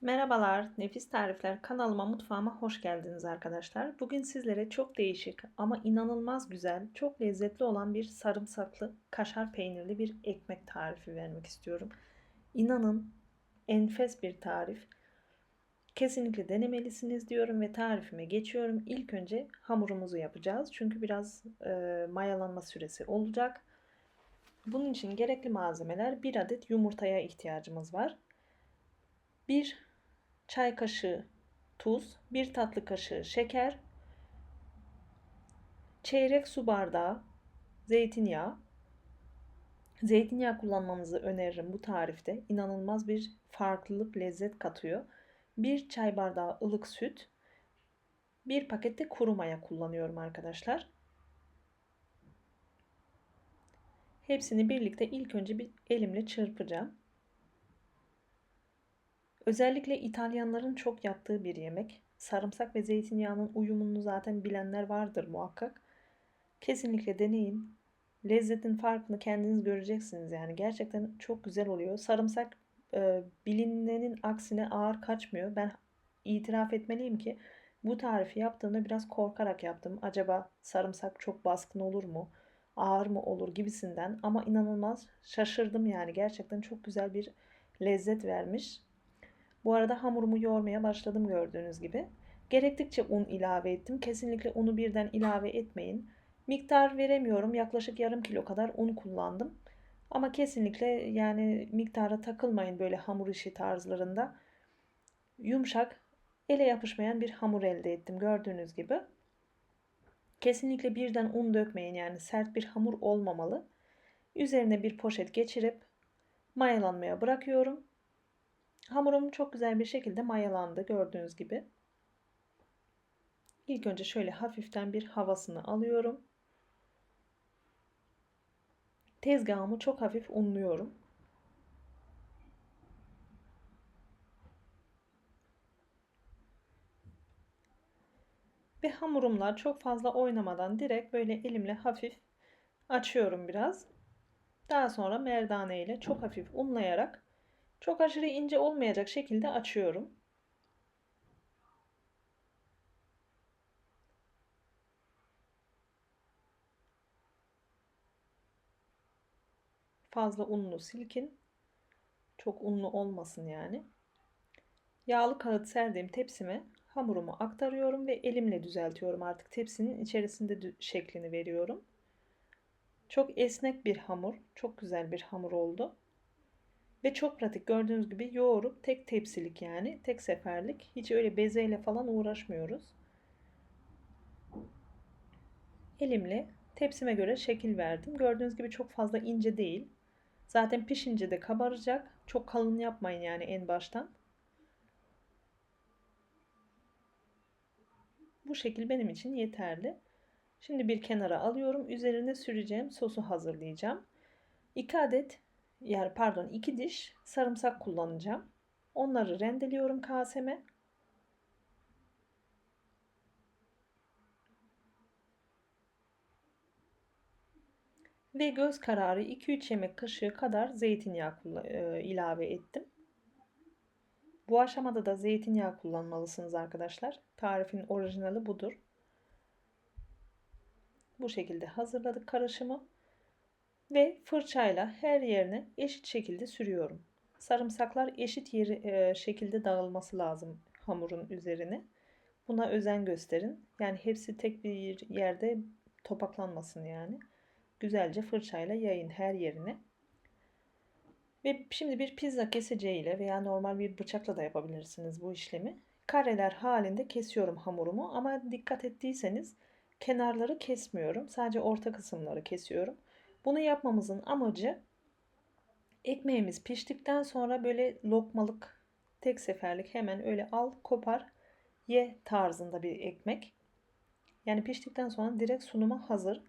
Merhabalar, Nefis Tarifler kanalıma, mutfağıma hoş geldiniz arkadaşlar. Bugün sizlere çok değişik ama inanılmaz güzel, çok lezzetli olan bir sarımsaklı, kaşar peynirli bir ekmek tarifi vermek istiyorum. İnanın enfes bir tarif. Kesinlikle denemelisiniz diyorum ve tarifime geçiyorum. İlk önce hamurumuzu yapacağız. Çünkü biraz e, mayalanma süresi olacak. Bunun için gerekli malzemeler bir adet yumurtaya ihtiyacımız var. 1 çay kaşığı tuz, 1 tatlı kaşığı şeker, çeyrek su bardağı zeytinyağı. Zeytinyağı kullanmanızı öneririm bu tarifte. İnanılmaz bir farklılık, lezzet katıyor. 1 çay bardağı ılık süt, 1 pakette kuru maya kullanıyorum arkadaşlar. Hepsini birlikte ilk önce bir elimle çırpacağım. Özellikle İtalyanların çok yaptığı bir yemek. Sarımsak ve zeytinyağının uyumunu zaten bilenler vardır muhakkak. Kesinlikle deneyin. Lezzetin farkını kendiniz göreceksiniz yani. Gerçekten çok güzel oluyor. Sarımsak e, bilinenin aksine ağır kaçmıyor. Ben itiraf etmeliyim ki bu tarifi yaptığımda biraz korkarak yaptım. Acaba sarımsak çok baskın olur mu? Ağır mı olur gibisinden ama inanılmaz şaşırdım yani. Gerçekten çok güzel bir lezzet vermiş. Bu arada hamurumu yoğurmaya başladım gördüğünüz gibi. Gerektikçe un ilave ettim. Kesinlikle unu birden ilave etmeyin. Miktar veremiyorum. Yaklaşık yarım kilo kadar un kullandım. Ama kesinlikle yani miktara takılmayın böyle hamur işi tarzlarında. Yumuşak, ele yapışmayan bir hamur elde ettim gördüğünüz gibi. Kesinlikle birden un dökmeyin yani sert bir hamur olmamalı. Üzerine bir poşet geçirip mayalanmaya bırakıyorum. Hamurum çok güzel bir şekilde mayalandı gördüğünüz gibi. İlk önce şöyle hafiften bir havasını alıyorum. Tezgahımı çok hafif unluyorum. Ve hamurumla çok fazla oynamadan direkt böyle elimle hafif açıyorum biraz. Daha sonra merdane ile çok hafif unlayarak çok aşırı ince olmayacak şekilde açıyorum. Fazla unlu silkin. Çok unlu olmasın yani. Yağlı kağıt serdiğim tepsime hamurumu aktarıyorum ve elimle düzeltiyorum artık tepsinin içerisinde şeklini veriyorum. Çok esnek bir hamur, çok güzel bir hamur oldu. Ve çok pratik gördüğünüz gibi yoğurup tek tepsilik yani tek seferlik. Hiç öyle bezeyle falan uğraşmıyoruz. Elimle tepsime göre şekil verdim. Gördüğünüz gibi çok fazla ince değil. Zaten pişince de kabaracak. Çok kalın yapmayın yani en baştan. Bu şekil benim için yeterli. Şimdi bir kenara alıyorum. Üzerine süreceğim sosu hazırlayacağım. 2 adet yani pardon iki diş sarımsak kullanacağım. Onları rendeliyorum kaseme. Ve göz kararı 2-3 yemek kaşığı kadar zeytinyağı e, ilave ettim. Bu aşamada da zeytinyağı kullanmalısınız arkadaşlar. Tarifin orijinali budur. Bu şekilde hazırladık karışımı ve fırçayla her yerine eşit şekilde sürüyorum. Sarımsaklar eşit yeri, e, şekilde dağılması lazım hamurun üzerine. Buna özen gösterin. Yani hepsi tek bir yerde topaklanmasın yani. Güzelce fırçayla yayın her yerine. Ve şimdi bir pizza keseceğiyle veya normal bir bıçakla da yapabilirsiniz bu işlemi. Kareler halinde kesiyorum hamurumu ama dikkat ettiyseniz kenarları kesmiyorum. Sadece orta kısımları kesiyorum. Bunu yapmamızın amacı ekmeğimiz piştikten sonra böyle lokmalık tek seferlik hemen öyle al kopar ye tarzında bir ekmek. Yani piştikten sonra direkt sunuma hazır.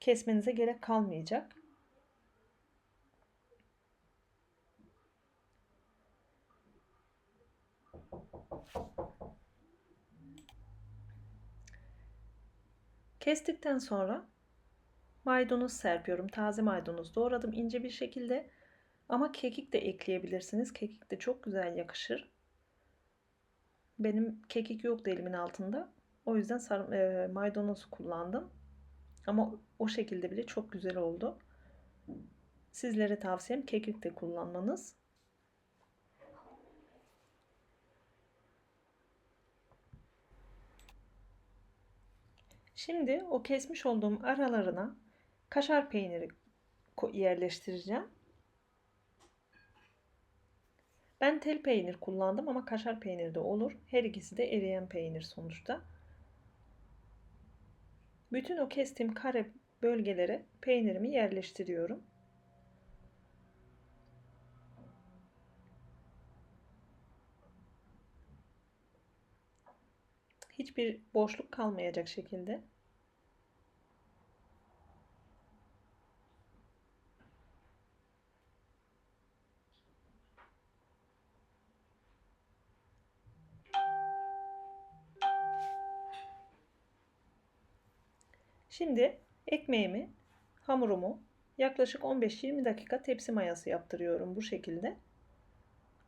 Kesmenize gerek kalmayacak. Kestikten sonra Maydanoz serpiyorum. Taze maydanoz doğradım ince bir şekilde. Ama kekik de ekleyebilirsiniz. Kekik de çok güzel yakışır. Benim kekik yoktu elimin altında. O yüzden sar, e, maydanoz kullandım. Ama o şekilde bile çok güzel oldu. Sizlere tavsiyem kekik de kullanmanız. Şimdi o kesmiş olduğum aralarına kaşar peyniri yerleştireceğim. Ben tel peynir kullandım ama kaşar peyniri de olur. Her ikisi de eriyen peynir sonuçta. Bütün o kestiğim kare bölgelere peynirimi yerleştiriyorum. Hiçbir boşluk kalmayacak şekilde. Şimdi ekmeğimi, hamurumu yaklaşık 15-20 dakika tepsi mayası yaptırıyorum bu şekilde.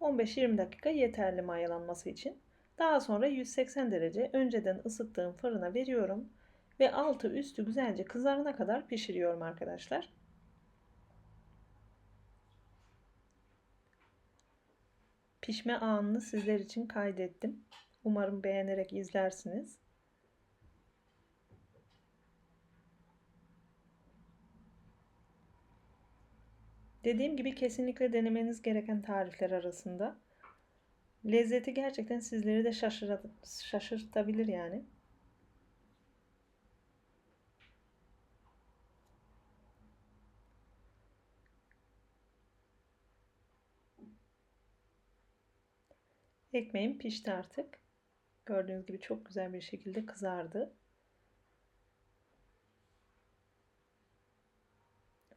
15-20 dakika yeterli mayalanması için. Daha sonra 180 derece önceden ısıttığım fırına veriyorum ve altı üstü güzelce kızarana kadar pişiriyorum arkadaşlar. Pişme anını sizler için kaydettim. Umarım beğenerek izlersiniz. Dediğim gibi kesinlikle denemeniz gereken tarifler arasında. Lezzeti gerçekten sizleri de şaşırtabilir yani. Ekmeğim pişti artık. Gördüğünüz gibi çok güzel bir şekilde kızardı.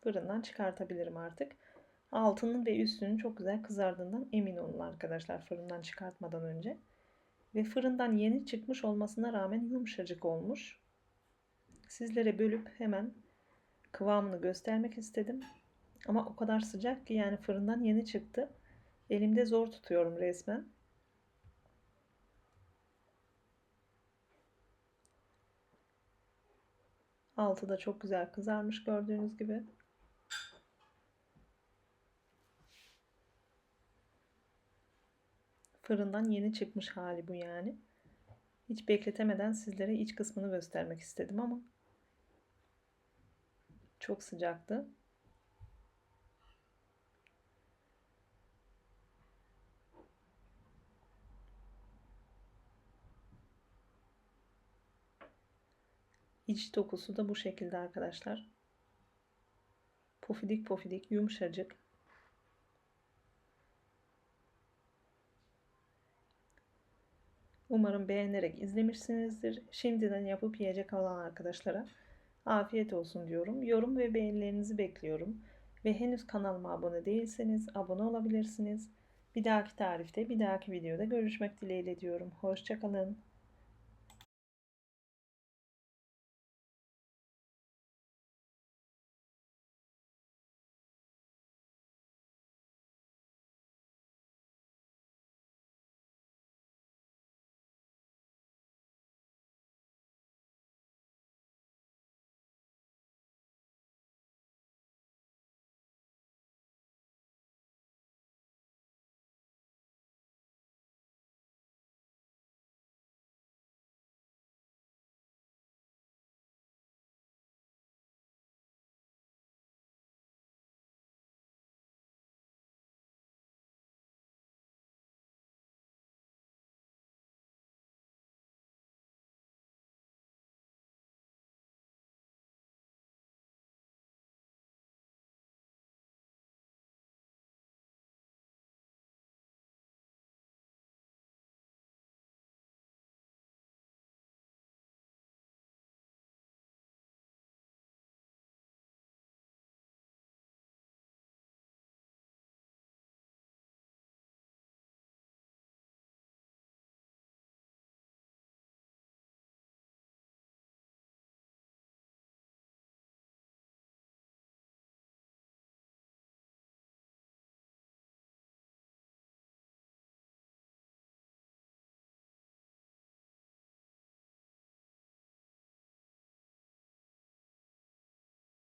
Fırından çıkartabilirim artık. Altının ve üstünün çok güzel kızardığından emin olun arkadaşlar fırından çıkartmadan önce. Ve fırından yeni çıkmış olmasına rağmen yumuşacık olmuş. Sizlere bölüp hemen kıvamını göstermek istedim. Ama o kadar sıcak ki yani fırından yeni çıktı. Elimde zor tutuyorum resmen. Altı da çok güzel kızarmış gördüğünüz gibi. Fırından yeni çıkmış hali bu yani. Hiç bekletemeden sizlere iç kısmını göstermek istedim ama çok sıcaktı. İç dokusu da bu şekilde arkadaşlar. Pofidik pofidik yumuşacık. Umarım beğenerek izlemişsinizdir. Şimdiden yapıp yiyecek olan arkadaşlara afiyet olsun diyorum. Yorum ve beğenilerinizi bekliyorum. Ve henüz kanalıma abone değilseniz abone olabilirsiniz. Bir dahaki tarifte, bir dahaki videoda görüşmek dileğiyle diyorum. Hoşçakalın.